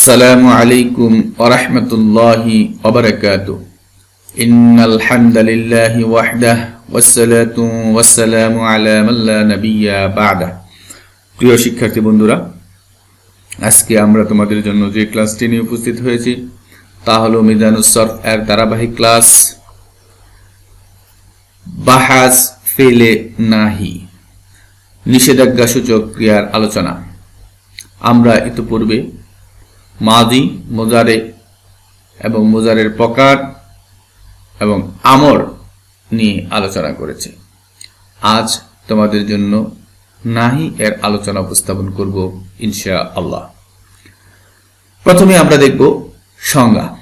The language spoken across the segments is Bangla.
السلام عليكم ورحمة الله وبركاته إن الحمد لله وحده والصلاة والسلام على من لا نبي بعده প্রিয় শিক্ষার্থী বন্ধুরা আজকে আমরা তোমাদের জন্য যে ক্লাসটি নিয়ে উপস্থিত হয়েছি তা হলো মিজানুস সরফ এর ধারাবাহিক ক্লাস বাহাজ ফেলে নাহি নিষেধাজ্ঞা সূচক ক্রিয়ার আলোচনা আমরা ইতিপূর্বে মাদি, মোজারে এবং মোজারের প্রকার এবং আমর নিয়ে আলোচনা করেছে। আজ তোমাদের জন্য নাহি এর আলোচনা উপস্থাপন করব ইনশা আল্লাহ প্রথমে আমরা দেখব সংজ্ঞা।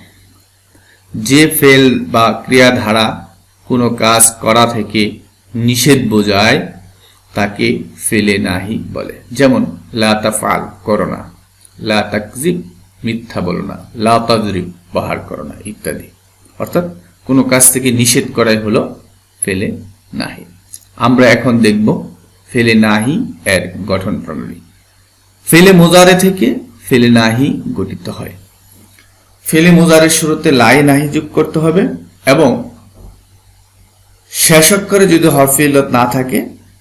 যে ফেল বা ক্রিয়াধারা কোনো কাজ করা থেকে নিষেধ বোঝায়, তাকে ফেলে নাহি বলে। যেমন, লা তাফাল করো না। লা তাকজিব মিথ্যা বলো না, লা তাজরিব পাহার করো না, ইত্যাদি। অর্থাৎ কোনো কাজ থেকে নিষেধ করাই হলো ফেলে নাহি। আমরা এখন দেখব ফেলে নাহি এর গঠন প্রণালী। ফেলে মোজারে থেকে ফেলে নাহি গঠিত হয়। ফেলে মোজারের শুরুতে লাই নাহি যোগ করতে হবে এবং শেষ অক্ষরে যদি হরফিলত না থাকে,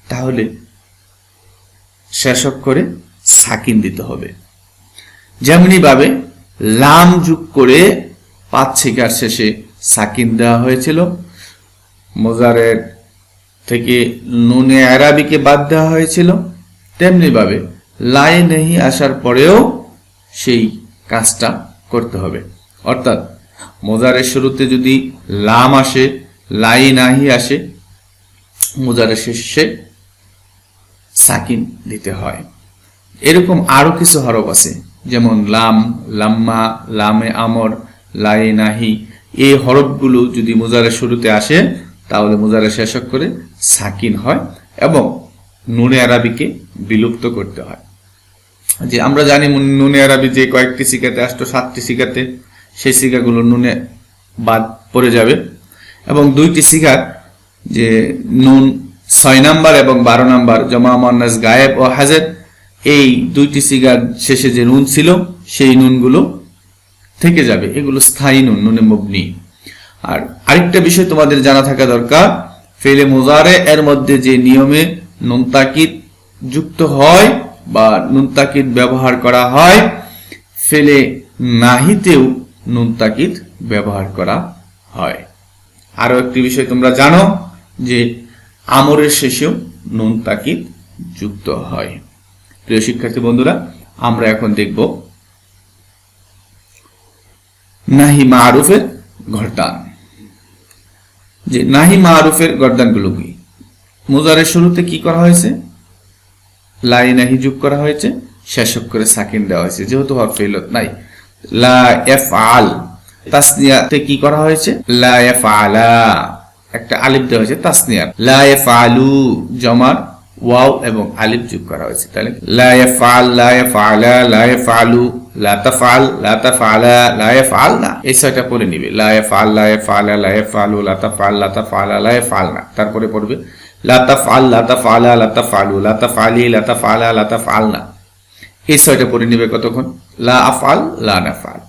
তাহলে শেষ অক্ষরে সাকিন দিতে হবে। যেমনি ভাবে লাম যুগ করে পাঁচ ছিকার শেষে সাকিন দেওয়া হয়েছিল। মোজারের থেকে নুনে আরাবিকে বাদ দেওয়া হয়েছিল। তেমনি ভাবে লাই নেহি আসার পরেও সেই কাজটা করতে হবে। অর্থাৎ মোজারের শুরুতে যদি লাম আসে লাই নাহি আসে, মোজারের শেষে সাকিন দিতে হয়। এরকম আরও কিছু হরফ আছে। যেমন লাম, লাম্মা, লামে আমর, লাই নাহি, এই হরফগুলো যদি মোজারের শুরুতে আসে, তাহলে মোজারের শেষক করে সাকিন হয় এবং নুনে আরবিকে বিলুপ্ত করতে হয়। যে আমরা জানি নুনে আরবি যে কয়েকটি শিকাতে আসতো, সাতটি শিকাতে সেই শিকাগুলো নুনে বাদ পড়ে যাবে। এবং দুইটি শিকার যে নুন ছয় নাম্বার এবং বারো নাম্বার জমা মন্নাস গায়েব ও হাজের এই দুইটি সিগার শেষে যে নুন ছিল, সেই নুনগুলো থেকে যাবে। এগুলো স্থায়ী নুন, নুনে মুবনি। আর আরেকটা বিষয় তোমাদের জানা থাকা দরকার, ফেলে মোজারে এর মধ্যে যে নিয়মে নুন তাকিদ যুক্ত হয় বা নুন তাকিদ ব্যবহার করা হয়, ফেলে নাহিতেও নুন তাকিদ ব্যবহার করা হয়। আরও একটি বিষয় তোমরা জানো যে আমরের শেষেও নুন তাকিদ যুক্ত হয়। প্রিয় শিক্ষার্থী বন্ধুরা, আমরা এখন দেখব নাহি মারুফের গর্দান। যে নাহি মারুফের গর্দানগুলো কি? মুজারের শুরুতে কি করা হয়েছে? লাই নাহি যোগ করা হয়েছে শেষক করে সাকিন দেওয়া হয়েছে। যেহেতু হরফিলত নাই। লা এফ আল তাসনিয়াতে কি করা হয়েছে? লা এফ আলা একটা আলিফ দেওয়া হয়েছে, তাসনিয়ার। লা এফ আলু জমার ওয়াও এবং আলিফ যোগ করা হয়েছে। তাহলে লা ইয়াফআল, লা ইয়াফআলা, লা ইয়াফআলু, লা তাফআল, লা তাফআলা, লা ইয়াফআলনা এই ছয়টা পড়ে নিবে। লা ইয়াফআল, লা ইয়াফআলা, লা ইয়াফআলু, লা তাফআল, লা তাফআলা, লা ইয়াফআলনা তারপরে পড়বে, লা তাফআল, লা তাফআলা, লা তাফআলু, লা তাফআলি, লা তাফআলা, লা তাফআলনা এই ছয়টা পড়ে নিবে কতক্ষণ? লা আফআল, লা নাফআল।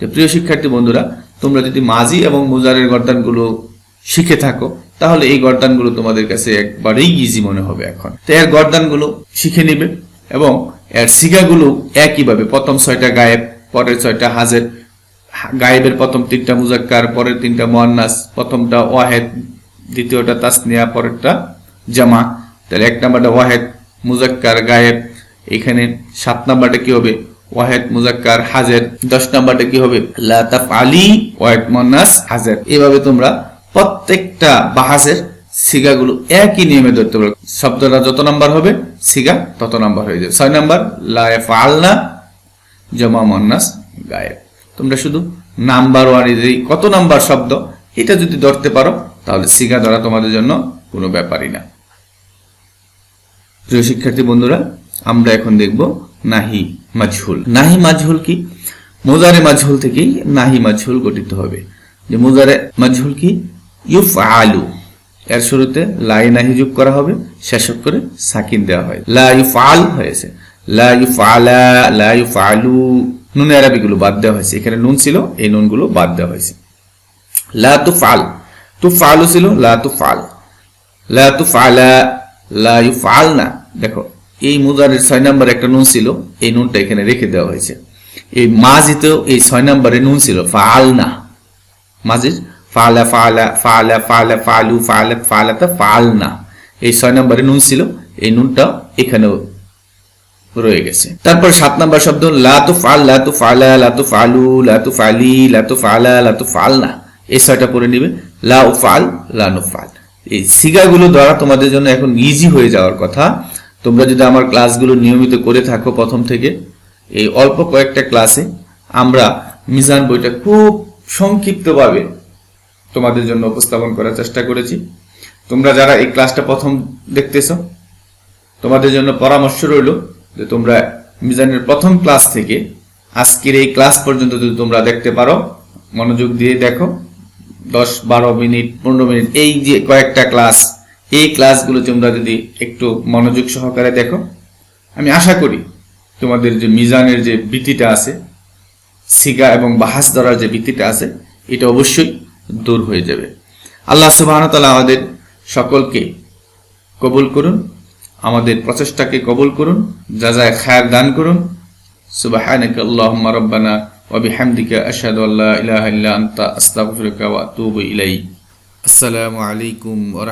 তো প্রিয় শিক্ষার্থী বন্ধুরা, তোমরা যদি মাজি এবং মুজারের গর্দানগুলো শিখে থাকো তাহলে এই গর্দানগুলো তোমাদের কাছে একবারেই ইজি মনে হবে এখন। তো এর গর্দানগুলো শিখে নিবে এবং এর সিগাগুলো একইভাবে, প্রথম ছয়টা গায়েব, পরের ছয়টা হাজের। গায়েবের প্রথম তিনটা মুজাক্কার, পরের তিনটা মোয়ান্নাস, প্রথমটা ওয়াহেদ, দ্বিতীয়টা তাসনিয়া, পরেরটা জামা। তাহলে এক নাম্বারটা ওয়াহেদ, মুজাক্কার, গায়েব। এখানে সাত নাম্বারটা কি হবে? ওয়াহেদ, মুজাক্কার, হাজের। দশ নাম্বারটা কি হবে? লাতাফ আলী ওয়াহেদ, মোয়ান্নাস, হাজের। এভাবে তোমরা প্রত্যেকটা বাহাসের সিগাগুলো একই নিয়মে ধরতে পারবে শব্দটা যত নাম্বার হবে, সিগা তত নাম্বার হয়ে যাবে। ছয় নাম্বার লায়েফ আলনা জমা মন্নাস গায়েব। তোমরা শুধু নাম্বার অনুযায়ী কত নাম্বার শব্দ, এটা যদি ধরতে পারো, তাহলে সিগা ধরা তোমাদের জন্য কোনো ব্যাপারই না। প্রিয় শিক্ষার্থী বন্ধুরা, আমরা এখন দেখব নাহি মাঝহুল নাহি মাঝহুল কি? মোজারে মাঝহুল থেকেই নাহি মাঝহুল গঠিত হবে। যে মোজারে মাঝহুল কি? ইউফ আলু এর শুরুতে লাই নাহি যোগ করা হবে, শেষ করে সাকিন দেওয়া হয়। লা ইউফ আল হয়েছে। লা ইউফ আলা লা ইউফ আলু নুন আরবিগুলো বাদ দেওয়া হয়েছে। এখানে নুন ছিল, এই নুনগুলো বাদ দেওয়া হয়েছে। লা তু ফাল তু ফালও ছিল, লা তু ফাল লা তু ফালা লা ইউ ফাল না দেখো, এই মুদারের ছয় নম্বর একটা নুন ছিল, এই নুনটা এখানে রেখে দেওয়া হয়েছে। এই মাঝিতেও এই ছয় নম্বরে নুন ছিল ফাল না মাঝির ফালা ফালা ফালা ফালা ফালু ফালা ফাল না এই ছয় নম্বরে নুন ছিল, এই নুনটা এখানেও রয়ে গেছে। তারপর সাত নম্বর শব্দ লাতু ফাল লাতু ফালা লাতু ফালু লাতু ফালি লাতু ফালা লাতু ফাল না এই ছয়টা পরে নিবে, লা উ ফাল লানু ফাল। এই সিগাগুলো দ্বারা তোমাদের জন্য এখন ইজি হয়ে যাওয়ার কথা। তোমরা যদি আমার ক্লাসগুলো নিয়মিত করে থাকো প্রথম থেকে, এই অল্প কয়েকটা ক্লাসে আমরা মিজান বইটা খুব সংক্ষিপ্তভাবে তোমাদের জন্য উপস্থাপন করার চেষ্টা করেছি। তোমরা যারা এই ক্লাসটা প্রথম দেখতেছো, তোমাদের জন্য পরামর্শ রইল যে তোমরা মিজানের প্রথম ক্লাস থেকে আজকের এই ক্লাস পর্যন্ত যদি তোমরা দেখতে পারো, মনোযোগ দিয়ে দেখো। দশ, বারো মিনিট, পনেরো মিনিট, এই যে কয়েকটা ক্লাস, এই ক্লাসগুলো তোমরা যদি একটু মনোযোগ সহকারে দেখো। আমি আশা করি তোমাদের যে মিজানের যে ভীতিটা আছে, সিগা এবং বাহাস ধরার যে ভীতিটা আছে, এটা অবশ্যই দূর হয়ে যাবে। আল্লাহ সুবাহ আমাদের সকলকে কবুল করুন, আমাদের প্রচেষ্টাকে কবুল করুন, যা যায় খায়ার দান করুন। সুবাহানাকা আল্লাহুম্মা আসসালামু আলাইকুম ওয়া